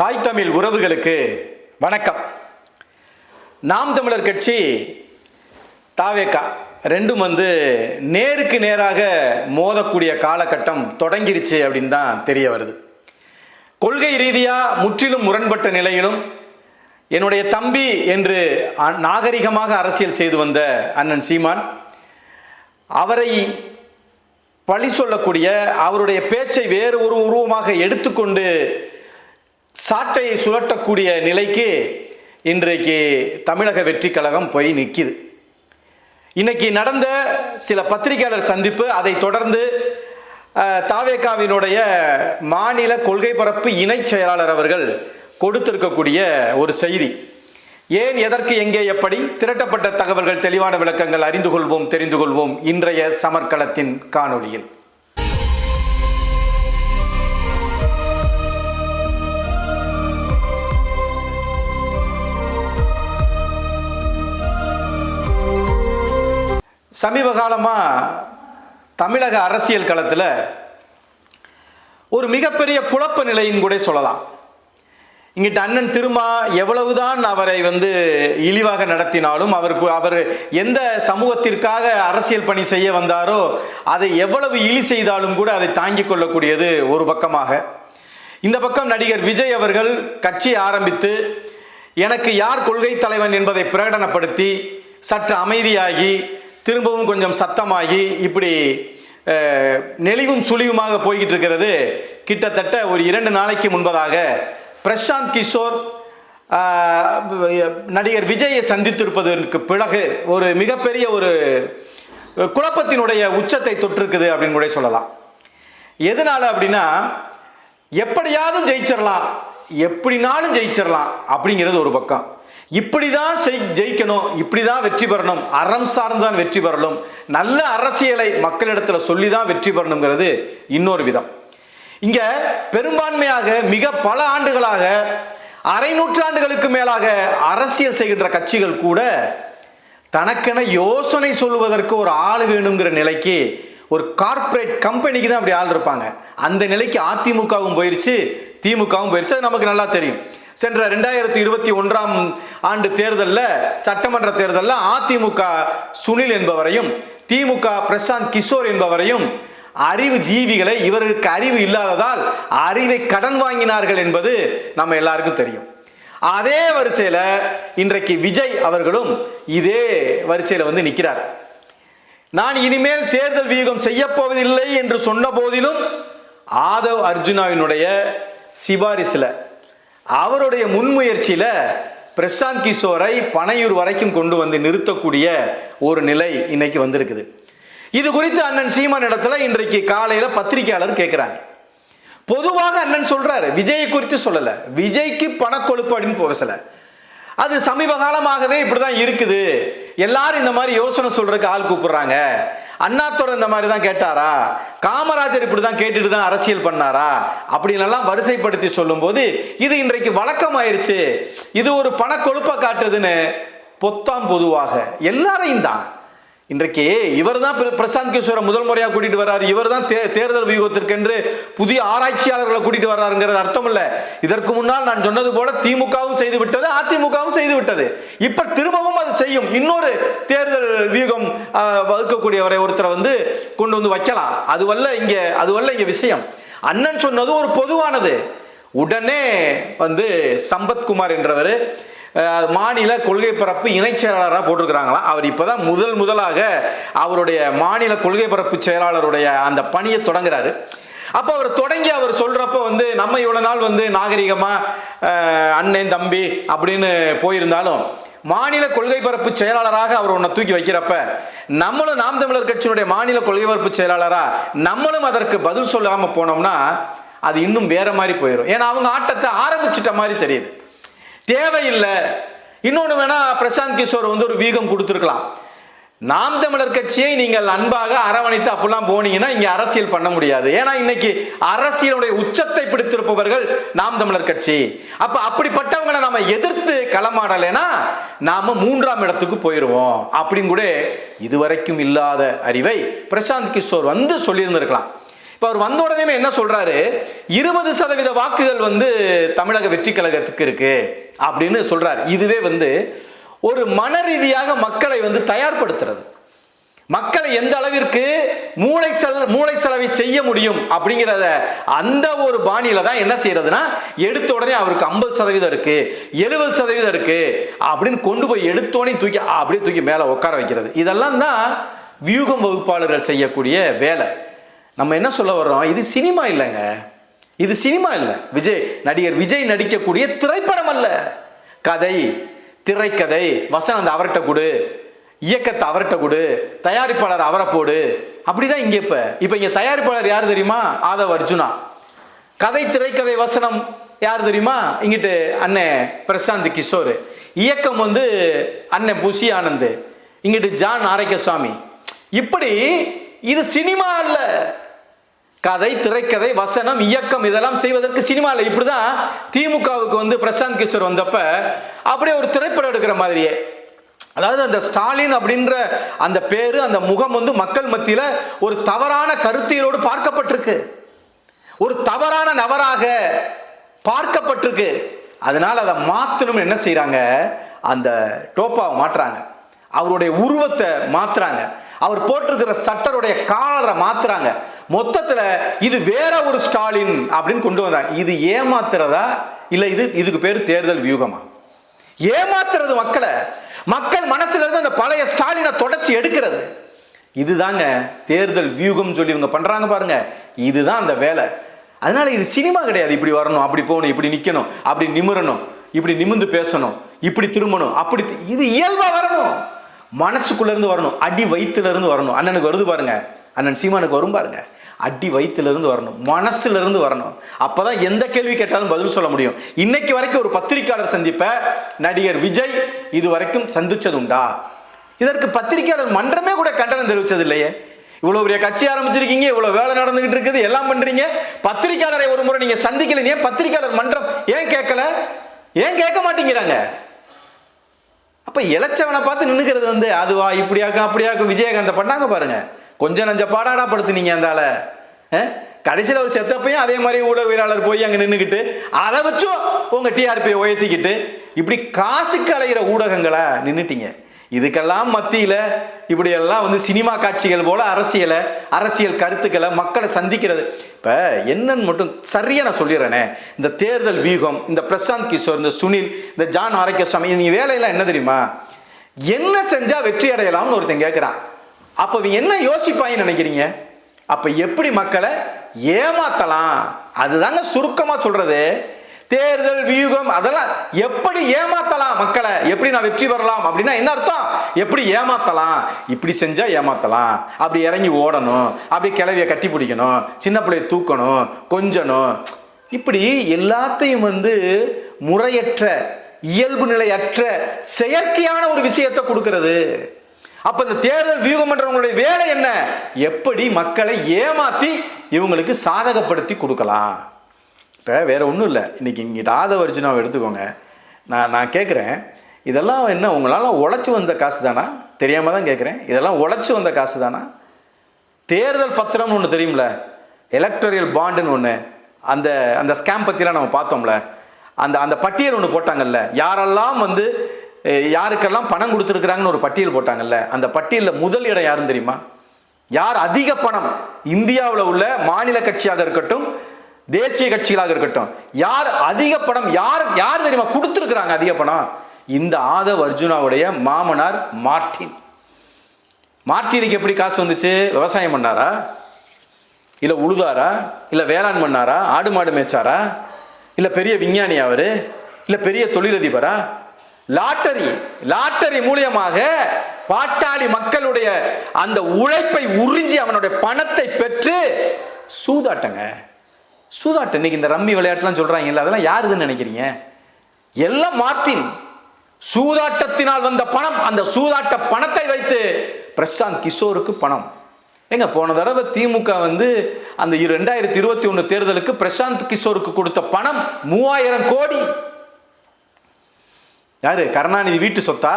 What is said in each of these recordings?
தாய் தமிழ் உறவுகளுக்கு வணக்கம். நாம் தமிழர் கட்சி தாவேக்கா ரெண்டும் வந்து நேருக்கு நேராக மோதக்கூடிய காலகட்டம் தொடங்கிருச்சு அப்படின்னு தான் தெரிய வருது. கொள்கை ரீதியாக முற்றிலும் முரண்பட்ட நிலையிலும் என்னுடைய தம்பி என்று நாகரிகமாக அரசியல் செய்து வந்த அண்ணன் சீமான் அவரை பழி சொல்லக்கூடிய அவருடைய பேச்சை வேறு ஒரு உருவமாக எடுத்துக்கொண்டு சாட்டை சுழட்டக்கூடிய நிலைக்கு இன்றைக்கு தமிழக வெற்றி கழகம் போய் நிற்கிது இன்னைக்கு நடந்த சில பத்திரிகையாளர் சந்திப்பு அதை தொடர்ந்து தாவேகாவினுடைய மாநில கொள்கை பரப்பு இணைச் செயலாளர் அவர்கள் கொடுத்திருக்கக்கூடிய ஒரு செய்தி. ஏன் எதற்கு எங்கே எப்படி திரட்டப்பட்ட தகவல்கள் தெளிவான விளக்கங்கள் அறிந்து கொள்வோம் தெரிந்து கொள்வோம் இன்றைய சமர்க்களத்தின் காணொளியில். சமீப காலமாக தமிழக அரசியல் களத்தில் ஒரு மிகப்பெரிய குழப்ப நிலையின் கூட சொல்லலாம். இங்கிட்ட அண்ணன் திருமா எவ்வளவுதான் அவரை வந்து இழிவாக நடத்தினாலும் அவருக்கு அவர் எந்த சமூகத்திற்காக அரசியல் பணி செய்ய வந்தாரோ அதை எவ்வளவு இழி செய்தாலும் கூட அதை தாங்கிக் கொள்ளக்கூடியது ஒரு பக்கமாக. இந்த பக்கம் நடிகர் விஜய் அவர்கள் கட்சி ஆரம்பித்து எனக்கு யார் கொள்கை தலைவன் என்பதை பிரகடனப்படுத்தி சற்று அமைதியாகி திரும்பவும் கொஞ்சம் சத்தமாகி இப்படி நெளிவும் சுழிவுமாக போய்கிட்டு இருக்கிறது கிட்டத்தட்ட ஒரு இரண்டு நாளைக்கு முன்பதாக பிரசாந்த் கிஷோர் நடிகர் விஜயை சந்தித்திருப்பதற்கு பிறகு ஒரு மிகப்பெரிய ஒரு குழப்பத்தினுடைய உச்சத்தை தொற்றிருக்குது அப்படின்னு கூட சொல்லலாம். எதனால் அப்படின்னா எப்படியாவது ஜெயிச்சிடலாம் எப்படினாலும் ஜெயிச்சிடலாம் அப்படிங்கிறது ஒரு பக்கம். இப்படி தான் ஜெயிக்கணும் இப்படி தான் வெற்றி பெறணும் அறம் சார்ந்தான் வெற்றி பெறணும் நல்ல அரசியலை மக்களிடத்தில் சொல்லி தான் வெற்றி பெறணுங்கிறது இன்னொரு விதம். இங்க பெரும்பான்மையாக மிக பல ஆண்டுகளாக அரை நூற்றாண்டுகளுக்கு மேலாக அரசியல் செய்கின்ற கட்சிகள் கூட தனக்கென யோசனை சொல்வதற்கு ஒரு ஆள் வேணுங்கிற நிலைக்கு ஒரு கார்ப்பரேட் கம்பெனிக்கு தான் அப்படி ஆள் இருப்பாங்க. அந்த நிலைக்கு அதிமுகவும் போயிருச்சு திமுகவும் போயிருச்சு அது நமக்கு நல்லா தெரியும். சென்ற ரெண்டாயிரத்தி இருபத்தி ஒன்றாம் ஆண்டு தேர்தலில் சட்டமன்ற தேர்தலில் அதிமுக சுனில் என்பவரையும் திமுக பிரசாந்த் கிஷோர் என்பவரையும் அறிவு ஜீவிகளை இவருக்கு அறிவு இல்லாததால் அறிவை கடன் வாங்கினார்கள் என்பது நம்ம எல்லாருக்கும் தெரியும். அதே வரிசையில் இன்றைக்கு விஜய் அவர்களும் இதே வரிசையில் வந்து நிற்கிறார் நான் இனிமேல் தேர்தல் வியூகம் செய்யப்போவதில்லை என்று சொன்ன போதிலும் ஆதவ் அர்ஜுனாவினுடைய சிபாரிசில் அவருடைய முன்முயற்சியில் பிரசாந்த் கிஷோரை பனையூர் வரைக்கும் கொண்டு வந்து நிறுத்தக்கூடிய ஒரு நிலை இன்னைக்கு வந்திருக்குது. இது குறித்து அண்ணன் சீமான் இடத்துல இன்றைக்கு காலையில் பத்திரிகையாளர் கேட்குறாங்க பொதுவாக அண்ணன் சொல்றாரு விஜயை குறித்து சொல்லலை. விஜய்க்கு பணக்கொழுப்பு அப்படின்னு பேசலை அது சமீப காலமாகவே இப்படிதான் இருக்குது. எல்லாரும் இந்த மாதிரி யோசனை சொல்றதுக்கு ஆள் கூப்பிடுறாங்க. அண்ணாத்துறை இந்த மாதிரி தான் கேட்டாரா? காமராஜர் இப்படி தான் கேட்டுட்டு தான் அரசியல் பண்ணாரா? அப்படின்னெல்லாம் வரிசைப்படுத்தி சொல்லும்போது இது இன்றைக்கு வழக்கமாயிருச்சு. இது ஒரு பணக்கொழுப்பை காட்டுதுன்னு பொத்தாம் பொதுவாக. எல்லாரையும் தான் இன்றைக்கு இவர் தான் பிரசாந்த் கிஷோரை முதல் முறையாக கூட்டிட்டு வர்றாரு. இவர் தான் தே தேர்தல் வியூகத்திற்கென்று புதிய ஆராய்ச்சியாளர்களை கூட்டிட்டு வர்றாருங்கிறது அர்த்தம் இல்லை இதற்கு முன்னால் நான் சொன்னது போல திமுகவும் செய்து விட்டது அதிமுகவும் செய்து விட்டது. இப்ப திரும்பவும் அது செய்யும். இன்னொரு தேர்தல் வியூகம் வகுக்கக்கூடியவரை ஒருத்தரை வந்து கொண்டு வந்து வைக்கலாம். அதுவல்ல இங்க அதுவல்ல இங்க விஷயம். அண்ணன் சொன்னது ஒரு பொதுவானது. உடனே வந்து சம்பத்குமார் என்றவர் மாநில கொள்கை பரப்பு இணைச் செயலாளராக போட்டிருக்கிறாங்களாம் அவர் இப்போ தான் முதல் முதலாக அவருடைய மாநில கொள்கை பரப்பு செயலாளருடைய அந்த பணியை தொடங்குறாரு. அப்போ அவர் தொடங்கி அவர் சொல்கிறப்ப வந்து நம்ம இவ்வளோ நாள் வந்து நாகரிகமாக அண்ணன் தம்பி அப்படின்னு போயிருந்தாலும் மாநில கொள்கை பரப்பு செயலாளராக அவர் ஒன்றை தூக்கி வைக்கிறப்ப நம்மளும் நாம் தமிழர் கட்சியினுடைய மாநில கொள்கை பரப்பு செயலாளராக நம்மளும் அதற்கு பதில் சொல்லாமல் போனோம்னா அது இன்னும் வேற மாதிரி போயிடும் ஏன்னா அவங்க ஆட்டத்தை ஆரம்பிச்சிட்ட மாதிரி தெரியுது. தேவையில்லை. இன்னொன்று வேணா பிரசாந்த் கிஷோர் வந்து ஒரு வீகம் கொடுத்துருக்கலாம். நாம் தமிழர் கட்சியை நீங்கள் அன்பாக அரவணைத்து அப்படிலாம் போனீங்கன்னா இங்கே அரசியல் பண்ண முடியாது. ஏன்னா இன்னைக்கு அரசியலுடைய உச்சத்தை பிடித்திருப்பவர்கள் நாம் தமிழர் கட்சி. அப்ப அப்படிப்பட்டவங்களை நாம எதிர்த்து களமாடலைன்னா நாம மூன்றாம் இடத்துக்கு போயிடுவோம் அப்படின்னு கூட இதுவரைக்கும் இல்லாத அறிவை பிரசாந்த் கிஷோர் வந்து சொல்லியிருந்திருக்கலாம். இப்போ அவர் வந்த உடனே என்ன சொல்றாரு? இருபது சதவீத வாக்குகள் வந்து தமிழக வெற்றி கழகத்துக்கு இருக்கு அப்படின்னு சொல்றாரு. இதுவே வந்து ஒரு மன ரீதியாக மக்களை வந்து தயார்படுத்துறது. மக்களை எந்த அளவிற்கு மூளை செல் மூளை செலவை செய்ய முடியும் அப்படிங்கிறத அந்த ஒரு பாணியில தான் என்ன செய்யறதுன்னா எடுத்த உடனே அவருக்கு ஐம்பது சதவீதம் இருக்கு எழுபது சதவீதம் இருக்கு அப்படின்னு கொண்டு போய் எடுத்தோடனே தூக்கி அப்படியே தூக்கி மேலே உட்கார வைக்கிறது. இதெல்லாம் தான் வியூகம் வகுப்பாளர்கள் செய்யக்கூடிய வேலை. நம்ம என்ன சொல்ல வர்றோம்? இது சினிமா இல்லைங்க. இது சினிமா இல்லை. விஜய் நடிகர் விஜய் நடிக்கக்கூடிய திரைப்படம் அல்ல. கதை திரைக்கதை வசனம் அவர்கிட்ட கொடு. இயக்கத்தை அவர்கிட்ட கொடு. தயாரிப்பாளர் அவரை போடு. அப்படிதான் இங்கே இப்போ. இப்போ இங்கே தயாரிப்பாளர் யார் தெரியுமா? ஆதவ் அர்ஜுனா. கதை திரைக்கதை வசனம் யார் தெரியுமா? இங்கிட்டு அண்ணன் பிரசாந்த் கிஷோர். இயக்கம் வந்து அண்ணன் புஷி ஆனந்த். இங்கிட்டு ஜான் ஆரோக்கியசுவாமி இப்படி இது சினிமா அல்ல. கதை திரைக்கதை வசனம் இயக்கம் இதெல்லாம் செய்வதற்கு சினிமாவில் இப்படி இப்படிதான் திமுகவுக்கு வந்து பிரசாந்த் கிஷோர் வந்தப்ப அப்படியே ஒரு திரைப்படம் எடுக்கிற மாதிரியே. அதாவது அந்த ஸ்டாலின் அப்படின்ற அந்த பேரு அந்த முகம் வந்து மக்கள் மத்தியில ஒரு தவறான கருத்தியலோடு பார்க்கப்பட்டிருக்கு. ஒரு தவறான நபராக பார்க்கப்பட்டிருக்கு. அதனால அதை மாத்தணும்னு என்ன செய்கிறாங்க அந்த டோப்பாவை மாற்றுறாங்க அவருடைய உருவத்தை மாத்துறாங்க. அவர் போட்டிருக்கிற சட்டருடைய காலரை மாத்துறாங்க. மொத்தத்தில் இது வேற ஒரு ஸ்டாலின் அப்படின்னு கொண்டு வந்தாங்க இது ஏமாத்துறதா? இல்லை இது இதுக்கு பேர் தேர்தல் வியூகமா? ஏமாத்துறது மக்களை. மக்கள் மனசுல இருந்து அந்த பழைய ஸ்டாலினை தொடச்சி எடுக்கிறது. இதுதாங்க தேர்தல் வியூகம் சொல்லி இவங்க பண்றாங்க பாருங்க. இதுதான் அந்த வேலை. அதனால இது சினிமா கிடையாது. இப்படி வரணும் அப்படி போகணும் இப்படி நிக்கணும் அப்படி நிமிரணும் இப்படி நிமிந்து பேசணும் இப்படி திரும்பணும் அப்படி இது இயல்பா வரணும். மனசுக்குள்ள இருந்து வரணும் அடி வயிற்றுல இருந்து வரணும். அண்ணனுக்கு வருது பாருங்க. அண்ணன் சீமானுக்கு வரும் பாருங்க. அடி வயிற்றுலேருந்து வரணும் மனசுலேருந்து வரணும். அப்போ தான் எந்த கேள்வி கேட்டாலும் பதில் சொல்ல முடியும். இன்னைக்கு வரைக்கும் ஒரு பத்திரிக்கையாளர் சந்திப்ப நடிகர் விஜய் இது வரைக்கும் சந்திச்சது உண்டா இதற்கு பத்திரிக்கையாளர் மன்றமே கூட கண்டனம் தெரிவித்தது இல்லையே இவ்வளோ பெரிய கட்சி ஆரம்பிச்சிருக்கீங்க இவ்வளோ வேலை நடந்துகிட்டு இருக்குது எல்லாம் பண்ணுறீங்க பத்திரிக்கையாளரை ஒரு முறை நீங்கள் சந்திக்கல ஏன் பத்திரிக்கையாளர் மன்றம் ஏன் கேட்கல? ஏன் கேட்க மாட்டேங்கிறாங்க? அப்போ இளைச்சவனை பார்த்து நின்னுக்கிறது வந்து அதுவா இப்படியாக்கும் அப்படியாக்கும் விஜயகாந்த பண்ணாங்க பாருங்கள் கொஞ்சம் நஞ்ச பாடாடா படுத்துனீங்க அந்தால. கடைசியில் ஒரு செத்தப்பையும் அதே மாதிரி ஊடகவியலாளர் போய் அங்கே நின்றுக்கிட்டு அதை வச்சும் உங்கள் டிஆர்பியை உயர்த்திக்கிட்டு இப்படி காசுக்கு அலைகிற ஊடகங்களை நின்றுட்டீங்க இதுக்கெல்லாம் மத்தியில் இப்படியெல்லாம் வந்து சினிமா காட்சிகள் போல் அரசியலை அரசியல் கருத்துக்களை மக்களை சந்திக்கிறது. இப்போ என்னன்னு மட்டும் சரியாக நான் சொல்லிடுறேனே. இந்த தேர்தல் வியூகம் இந்த பிரசாந்த் கிஷோர் இந்த சுனில் இந்த ஜான் ஆரோக்கியசாமி இவங்க வேலையெல்லாம் என்ன தெரியுமா? என்ன செஞ்சால் வெற்றி அடையலாம்னு ஒருத்தன் கேட்குறான் அப்போ இவன் என்ன யோசிப்பாயின்னு நினைக்கிறீங்க? அப்போ எப்படி மக்களை ஏமாத்தலாம்? அதுதாங்க சுருக்கமாக சொல்கிறது தேர்தல் வியூகம் அதெல்லாம் எப்படி ஏமாத்தலாம் மக்களை? எப்படி நான் வெற்றி பெறலாம்? அப்படின்னா என்ன அர்த்தம்? எப்படி ஏமாத்தலாம்? இப்படி செஞ்சால் ஏமாத்தலாம். அப்படி இறங்கி ஓடணும். அப்படி கிளவியை கட்டி பிடிக்கணும். சின்ன பிள்ளைய தூக்கணும். கொஞ்சணும். இப்படி எல்லாத்தையும் வந்து முறையற்ற இயல்பு நிலையற்ற செயற்கையான ஒரு விஷயத்தை கொடுக்கறது. அப்ப இந்த தேர்தல் வியூகம் பண்றவங்களுடைய வேலை என்ன? எப்படி மக்களை ஏமாத்தி இவங்களுக்கு சாதகப்படுத்தி கொடுக்கலாம்? இப்போ வேற ஒன்றும் இல்லை. இன்னைக்கு இங்கிட்ட ஆதவ அர்ஜுனாவை எடுத்துக்கோங்க. நான் நான் கேட்குறேன் இதெல்லாம் என்ன உங்களால் உழைச்சி வந்த காசு தானா தெரியாமல் தான் கேட்குறேன் இதெல்லாம் உழைச்சி வந்த காசு தானா தேர்தல் பத்திரம்னு ஒன்று தெரியும்ல? எலக்டோரியல் பாண்டுன்னு ஒன்று அந்த அந்த ஸ்கேம் பற்றிலாம் நம்ம பார்த்தோம்ல. அந்த அந்த பட்டியல் ஒன்று போட்டாங்கல்ல. யாரெல்லாம் வந்து யாருக்கெல்லாம் பணம் கொடுத்துருக்குறாங்கன்னு ஒரு பட்டியல் போட்டாங்கல்ல அந்த பட்டியலில் முதல் இடம் யாருன்னு தெரியுமா? யார் அதிக பணம்? இந்தியாவில் உள்ள மாநில கட்சியாக இருக்கட்டும் தேசிய கட்சிகளாக இருக்கட்டும் யார் அதிக பணம் யார் யார் தெரியுமா கொடுத்துருக்குறாங்க அதிக பணம்? இந்த ஆதவ் அர்ஜுனாவுடைய மாமனார் மார்டின் மார்டினுக்கு எப்படி காசு வந்துச்சு? விவசாயம் பண்ணாரா? இல்லை உழுதாரா? இல்லை வேளாண் பண்ணாரா? ஆடு மாடு மேய்ச்சாரா? இல்லை பெரிய விஞ்ஞானி அவர்? இல்லை பெரிய தொழிலதிபரா? லாட்டரி லாட்டரி மூலியமாக பாட்டாளி மக்களுடைய அந்த உழைப்பை உறிஞ்சி அவனுடைய பணத்தை பெற்று சூதாட்டங்க. சூதாட்டம் இன்னைக்கு இந்த ரம்மி விளையாட்டுலாம் சொல்றாங்கல்ல அதெல்லாம் யாருதுன்னு நினைக்கிறீங்க? எல்லாம் மார்டின் சூதாட்டத்தினால் வந்த பணம் அந்த சூதாட்ட பணத்தை வைத்து பிரசாந்த் கிஷோருக்கு பணம். ஏங்க போன தடவை திமுக வந்து அந்த ரெண்டாயிரத்தி இருபத்தி ஒன்று தேர்தலுக்கு பிரசாந்த் கிஷோருக்கு கொடுத்த பணம் மூவாயிரம் கோடி. யாரு? கருணாநிதி வீட்டு சொத்தா?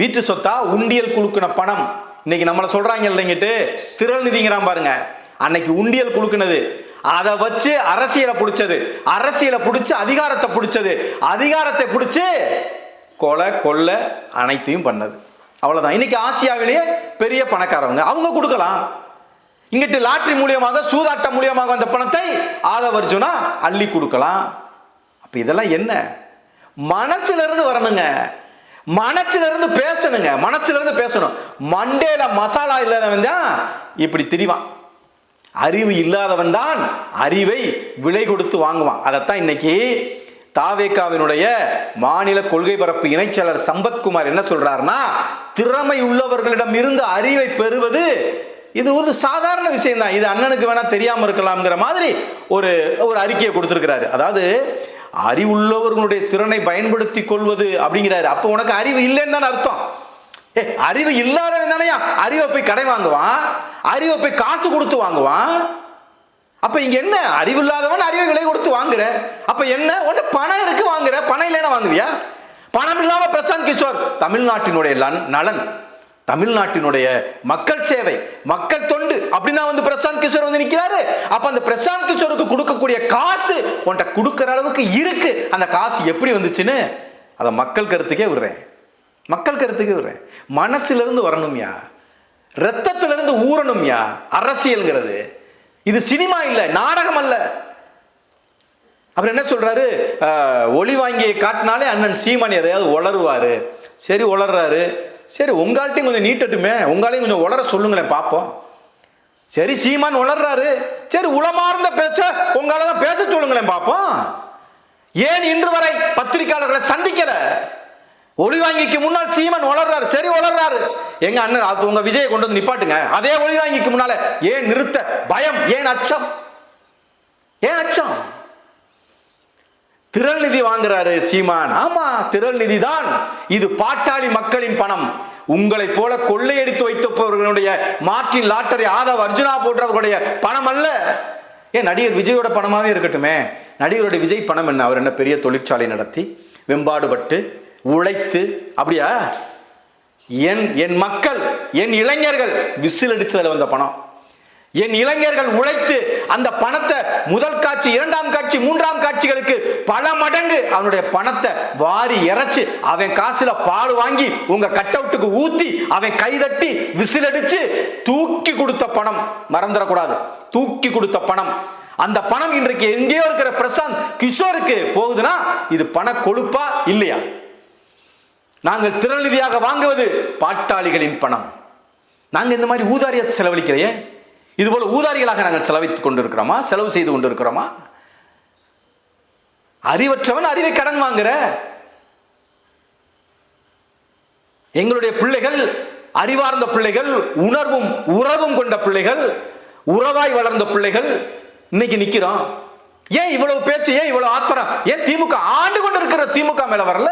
வீட்டு சொத்தா உண்டியல் குழுக்கின பணம். இன்னைக்கு நம்மளை சொல்றாங்க இல்லைங்கிட்டு திரள் நிதிங்கிறான் பாருங்க. அன்னைக்கு உண்டியல் குழுக்கினது அதை வச்சு அரசியலை பிடிச்சது. அரசியலை பிடிச்சு அதிகாரத்தை பிடிச்சது. அதிகாரத்தை பிடிச்சு கொலை கொள்ள அனைத்தையும் பண்ணது. அவ்வளவுதான். இன்னைக்கு ஆசியாவிலேயே பெரிய பணக்காரவங்க. அவங்க கொடுக்கலாம். இங்கிட்டு லாட்ரி மூலியமாக சூதாட்டம் மூலியமாக வந்த பணத்தை ஆதவர்ஜுனா அள்ளி கொடுக்கலாம். அப்ப இதெல்லாம் என்ன? மனசுலருந்து வரணுங்க. மனசுல இருந்து பேசணுங்க. மனசுல இருந்து பேசணும். மண்டேல மசாலா இல்லாதவன் தான் இப்படி திரிவான். அறிவு இல்லாதவன் தான் அறிவை விலை கொடுத்து வாங்குவான். அதைத்தான் இன்னைக்கு தாவேகாவினுடைய மாநில கொள்கை பரப்பு இணைச்சாளர் சம்பத்குமார் என்ன சொல்றாருன்னா திறமை உள்ளவர்களிடம் இருந்து அறிவை பெறுவது இது ஒரு சாதாரண விஷயம் தான் இது அண்ணனுக்கு வேணா தெரியாம இருக்கலாம்ங்கிற மாதிரி ஒரு ஒரு அறிக்கையை கொடுத்துருக்கிறாரு. அதாவது அறிவுள்ளவர்களுடைய திறனை பயன்படுத்தி கொள்வது அப்படிங்கிறாரு. அப்போ உனக்கு அறிவு இல்லைன்னு தானே அர்த்தம். ஏ அறிவு இல்லாதவன் தானே அறிவை போய் கடை வாங்குவான் அறிவை போய் காசு கொடுத்து வாங்குவான். அப்ப இங்க என்ன? அறிவு இல்லாதவன் அறிவை விலை கொடுத்து வாங்குற. அப்ப என்ன? ஒன்று பணம் இருக்கு வாங்குற. பணம் இல்லைன்னா வாங்குவியா? பணம் இல்லாம பிரசாந்த் கிஷோர் தமிழ்நாட்டினுடைய நலன். தமிழ்நாட்டினுடைய மக்கள் சேவை மக்கள் தொண்டு அப்படின்னா வந்து பிரசாந்த் கிஷோர் வந்து நிற்கிறாரு அப்ப அந்த பிரசாந்த் கிஷோருக்கு கொடுக்கக்கூடிய காசு உன்கிட்ட கொடுக்கற அளவுக்கு இருக்கு. அந்த காசு எப்படி வந்துச்சுன்னு அதை மக்கள் கருத்துக்கே விடுறேன். மக்கள் கருத்துக்கே விடுறேன். மனசுலேருந்து வரணும்யா. ரத்தத்துல இருந்து ஊறணும்யா. அரசியல்ங்கிறது. இது சினிமா இல்லை நாடகம் அல்ல. அவர் என்ன சொல்றாரு? ஒளி வாங்கியை காட்டினாலே அண்ணன் சீமான் எதையாவது உளருவாரு சரி உளர்றாரு. சரி உங்கள்கிட்டையும் கொஞ்சம் நீட்டட்டுமே. உங்களையும் கொஞ்சம் உளர சொல்லுங்களேன் பார்ப்போம் சரி சீமான் உளர்றாரு. சரி உளமார்ந்த பேச்ச உங்களால தான் பேச சொல்லுங்களேன் பார்ப்போம் ஏன் இன்று வரை பத்திரிகையாளர்களை சந்திக்கல? ஒளி வாங்கிக்கு முன்னால் சீமன் வளர்றாரு சரி வளர்றாரு எங்க அண்ணன் அது உங்க விஜயை கொண்டு வந்து நிப்பாட்டுங்க. அதே ஒளி வாங்கிக்கு முன்னால ஏன் நிறுத்த பயம்? ஏன் அச்சம்? ஏன் அச்சம்? திரள் நிதி வாங்குறாரு சீமான். ஆமா திரள் நிதி தான் இது பாட்டாளி மக்களின் பணம். உங்களைப் போல கொள்ளையடித்து வைத்தவர்களுடைய மார்ட்டின் லாட்டரி ஆதவ் அர்ஜுனா போன்றவர்களுடைய பணம் அல்ல. ஏன் நடிகர் விஜயோட பணமாவே இருக்கட்டுமே? நடிகருடைய விஜய் பணம் என்ன? அவர் என்ன பெரிய தொழிற்சாலை நடத்தி வெம்பாடுபட்டு உழைத்து அப்படியா? என் என் மக்கள் என் இளைஞர்கள் விசில் அடிச்சதுல வந்த பணம். என் இளைஞர்கள் உழைத்து அந்த பணத்தை முதல் காட்சி இரண்டாம் காட்சி மூன்றாம் காட்சிகளுக்கு பல மடங்கு அவனுடைய பணத்தை வாரி இறைச்சு அவன் காசுல பால் வாங்கி உங்க கட் அவுட்டுக்கு ஊத்தி அவன் கைதட்டி விசில் அடிச்சு தூக்கி கொடுத்த பணம். மறந்துடக்கூடாது. தூக்கி கொடுத்த பணம். அந்த பணம் இன்றைக்கு எங்கேயோ இருக்கிற பிரசாந்த் கிஷோருக்கு போகுதுன்னா இது பண கொழுப்பா இல்லையா? நாங்கள் திறநிதியாக வாங்குவது பாட்டாளிகளின் பணம். நாங்க இந்த மாதிரி ஊதாரியை செலவழிக்கிறையே இதுபோல் ஊதாரிகளாக நாங்கள் செலவித்துக் கொண்டிருக்கிறோமா? செலவு செய்து கொண்டிருக்கிறோமா? அறிவற்றவன் அறிவை கடன் வாங்குற. எங்களுடைய பிள்ளைகள் அறிவார்ந்த பிள்ளைகள் உணர்வும் உறவும் கொண்ட பிள்ளைகள் உறவாய் வளர்ந்த பிள்ளைகள் இன்னைக்கு நிக்கிறோம். ஏன் இவ்வளவு பேச்சு ஏன் இவ்வளவு ஆத்திரம்? ஏன் திமுக ஆண்டு கொண்டு இருக்கிற திமுக மேல வரல?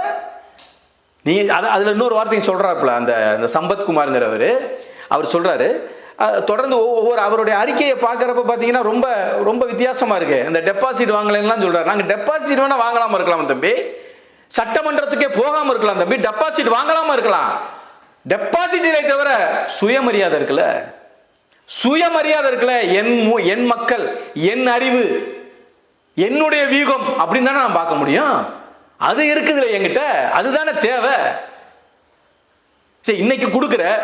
நீ அது அதுல இன்னொரு வார்த்தையும் சொல்றாப்புல அந்த அந்த சம்பத்குமார்ங்கிறவர் அவர் சொல்றாரு தொடர்ந்து ஒவ்வொரு அவருடைய அறிக்கையை பார்க்குறப்ப பார்த்தீங்கன்னா ரொம்ப ரொம்ப வித்தியாசமாக இருக்குது இந்த டெபாசிட் வாங்கலைன்னுலாம் சொல்கிறார் நாங்கள் டெபாசிட் வேணால் வாங்கலாமா இருக்கலாம் தம்பி. சட்டமன்றத்துக்கே போகாமல் இருக்கலாம் தம்பி. டெபாசிட் வாங்கலாமா இருக்கலாம். டெபாசிட்டிலே தவிர சுயமரியாதை இருக்குல்ல? சுயமரியாதை இருக்குல்ல? என் மு- என் மக்கள் என் அறிவு என்னுடைய வீகம் அப்படின்னு தானே நான் பார்க்க முடியும்? அது இருக்குதுல்ல என்கிட்ட. அதுதானே தேவை. சரி இன்னைக்கு கொடுக்குற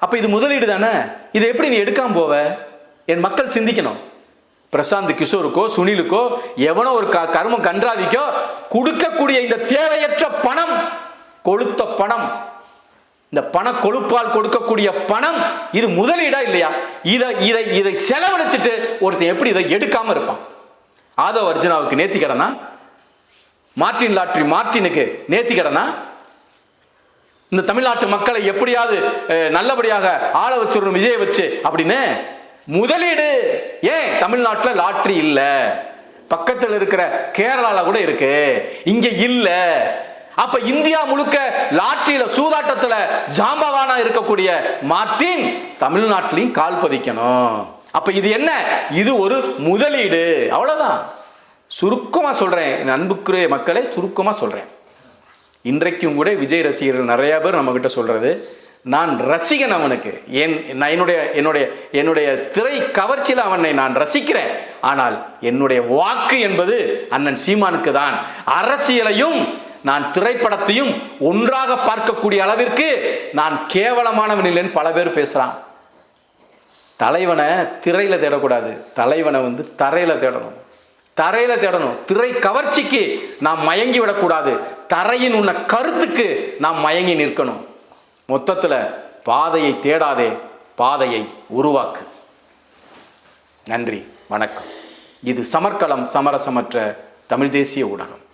அப்போ இது முதலீடு தானே? இதை எப்படி நீ எடுக்காமல் போவ? என் மக்கள் சிந்திக்கணும். பிரசாந்த் கிஷோருக்கோ சுனிலுக்கோ எவனோ ஒரு க- கருமம் கன்றாவிக்கோ கொடுக்கக்கூடிய இந்த தேவையற்ற பணம் கொளுத்த பணம். இந்த பண கொழுப்பால் கொடுக்கக்கூடிய பணம் இது முதலீடா இல்லையா? இதை இதை இதை செலவழிச்சிட்டு ஒருத்தன் எப்படி இதை எடுக்காம இருப்பான்? ஆதவ் அர்ஜுனாவுக்கு நேத்தி கடனா? மார்ட்டின் லாட்ரி மார்ட்டினுக்கு நேத்தி கடனா? இந்த தமிழ்நாட்டு மக்களை எப்படியாவது நல்லபடியாக ஆள வச்சிடணும் விஜய வச்சு அப்படின்னு முதலீடு ஏன் தமிழ்நாட்டில் லாட்ரி இல்லை? பக்கத்தில் இருக்கிற கேரளாவில் கூட இருக்கு. இங்க இல்லை. அப்ப இந்தியா முழுக்க லாட்ரியில சூதாட்டத்துல ஜாம்பவானா இருக்கக்கூடிய மார்டின் தமிழ்நாட்டிலையும் கால் பதிக்கணும். அப்ப இது என்ன? இது ஒரு முதலீடு. அவ்வளவுதான். சுருக்கமா சொல்றேன். என் அன்புக்குரிய மக்களை சுருக்கமா சொல்றேன். இன்றைக்கும் கூட விஜய் ரசிகர்கள் நிறைய பேர் நம்ம கிட்ட சொல்றது நான் ரசிகன் அவனுக்கு. என் நான் என்னுடைய என்னுடைய என்னுடைய திரை கவர்ச்சியில் அவனை நான் ரசிக்கிறேன். ஆனால் என்னுடைய வாக்கு என்பது அண்ணன் சீமானுக்கு தான். அரசியலையும் நான் திரைப்படத்தையும் ஒன்றாக பார்க்கக்கூடிய அளவிற்கு நான் கேவலமானவன் இல்லைன்னு பல பேர் பேசுகிறான் தலைவனை திரையில தேடக்கூடாது. தலைவனை வந்து தரையில தேடணும். தரையில தேடணும். திரை கவர்ச்சிக்கு நாம் மயங்கி விடக்கூடாது. தரையின் உள்ள கருத்துக்கு நாம் மயங்கி நிற்கணும். மொத்தத்தில் பாதையை தேடாதே. பாதையை உருவாக்கு. நன்றி. வணக்கம். இது சமர்க்களம் சமரசமற்ற தமிழ் தேசிய ஊடகம்.